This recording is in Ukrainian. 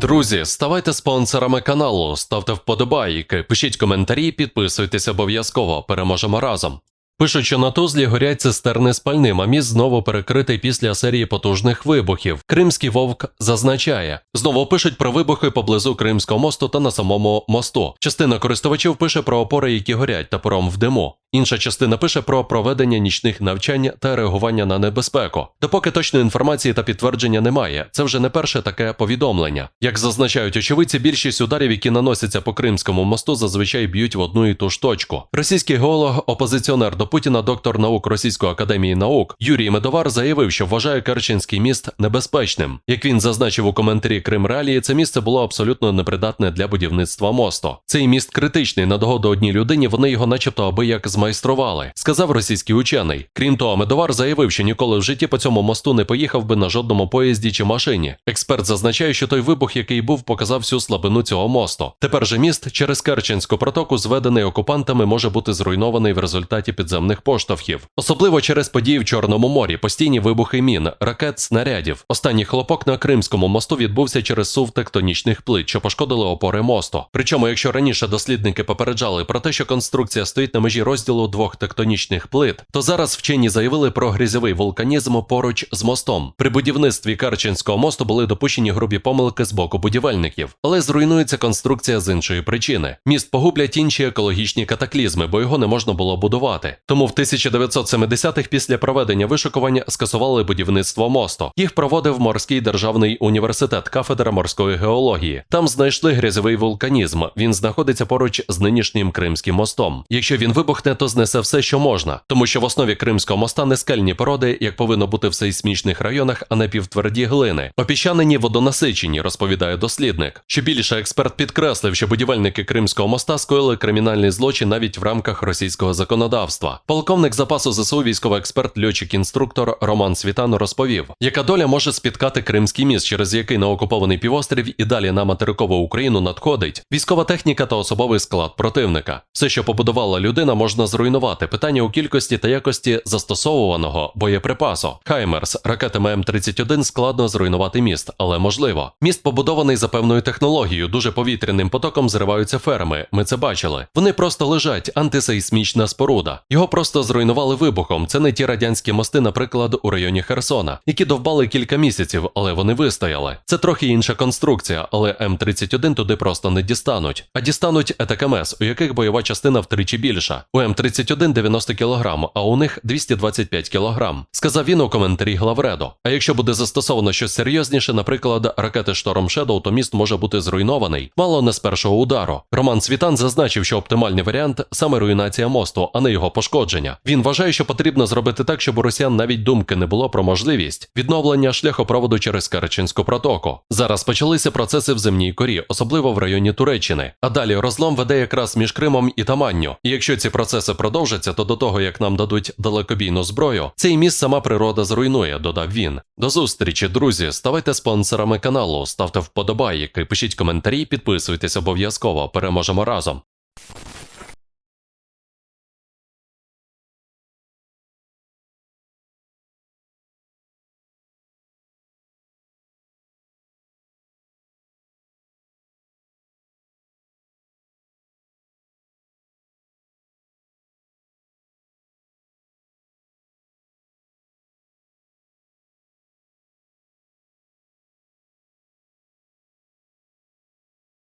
Друзі, ставайте спонсорами каналу, ставте вподобайки, пишіть коментарі, підписуйтесь обов'язково. Переможемо разом. Пишуть, що на Тузлі горять цистерни з пальним, а міст знову перекритий після серії потужних вибухів. Кримський вовк зазначає. Знову пишуть про вибухи поблизу Кримського мосту та на самому мосту. Частина користувачів пише про опори, які горять, та пором в диму. Інша частина пише про проведення нічних навчань та реагування на небезпеку. Допоки точної інформації та підтвердження немає, це вже не перше таке повідомлення. Як зазначають очевидці, більшість ударів, які наносяться по Кримському мосту, зазвичай б'ють в одну і ту ж точку. Російський геолог, опозиціонер до Путіна, доктор наук Російської академії наук Юрій Медовар заявив, що вважає Керченський міст небезпечним. Як він зазначив у коментарі Крим Реалії, це місце було абсолютно непридатне для будівництва мосту. Цей міст критичний на догоду одній людині. Вони його, начебто, аби як змайстрували, сказав російський учений. Крім того, Медовар заявив, що ніколи в житті по цьому мосту не поїхав би на жодному поїзді чи машині. Експерт зазначає, що той вибух, який був, показав всю слабину цього мосту. Тепер же міст через Керченську протоку, зведений окупантами, може бути зруйнований в результаті підземних поштовхів, особливо через події в Чорному морі, постійні вибухи мін, ракет, снарядів. Останній хлопок на Кримському мосту відбувся через сув тектонічних плит, що пошкодили опори мосту. Причому, якщо раніше дослідники попереджали про те, що конструкція стоїть на межі розділу двох тектонічних плит, то зараз вчені заявили про грязьовий вулканізм поруч з мостом. При будівництві Керченського мосту були допущені грубі помилки з боку будівельників, але зруйнується конструкція з іншої причини. Міст погублять інші екологічні катаклізми, бо його не можна було будувати. Тому в 1970-х після проведення вишукувань скасували будівництво мосту. Їх проводив морський державний університет, кафедра морської геології. Там знайшли грязьовий вулканізм. Він знаходиться поруч з нинішнім Кримським мостом. Якщо він вибухне, то знесе все, що можна, тому що в основі Кримського моста не скельні породи, як повинно бути в сейсмічних районах, а не півтверді глини. Опіщанені водонасичені, розповідає дослідник. Що більше експерт підкреслив, що будівельники Кримського моста скоїли кримінальний злочин навіть в рамках російського законодавства. Полковник запасу ЗСУ, військовий експерт, льотчик-інструктор Роман Світан розповів, яка доля може спіткати Кримський міст, через який на окупований півострів і далі на материкову Україну надходить військова техніка та особовий склад противника. Все, що побудувала людина, можна зруйнувати. Питання у кількості та якості застосовуваного боєприпасу. Хаймерс ракетами М31 складно зруйнувати міст, але можливо. Міст побудований за певною технологією. Дуже повітряним потоком зриваються ферми. Ми це бачили. Вони просто лежать, антисейсмічна споруда. Його просто зруйнували вибухом. Це не ті радянські мости, наприклад, у районі Херсона, які довбали кілька місяців, але вони вистояли. Це трохи інша конструкція, але М31 туди просто не дістануть. А дістануть ЕТКМС, у яких бойова частина втричі більша. У М31 90 кг, а у них 225 кг. Сказав він у коментарі главреду. А якщо буде застосовано щось серйозніше, наприклад, ракети Шторм Shadow, то міст може бути зруйнований, мало не з першого удару. Роман Світан зазначив, що оптимальний варіант саме руйнація мосту, а не його пошкодження. Він вважає, що потрібно зробити так, щоб у росіян навіть думки не було про можливість відновлення шляхопроводу через Керченську протоку. Зараз почалися процеси в земній корі, особливо в районі Туреччини. А далі розлом веде якраз між Кримом і Таманню. І якщо ці процеси продовжаться, то до того як нам дадуть далекобійну зброю, цей міст сама природа зруйнує, додав він. До зустрічі, друзі. Ставайте спонсорами каналу, ставте вподобайки, пишіть коментарі, підписуйтесь обов'язково. Переможемо разом.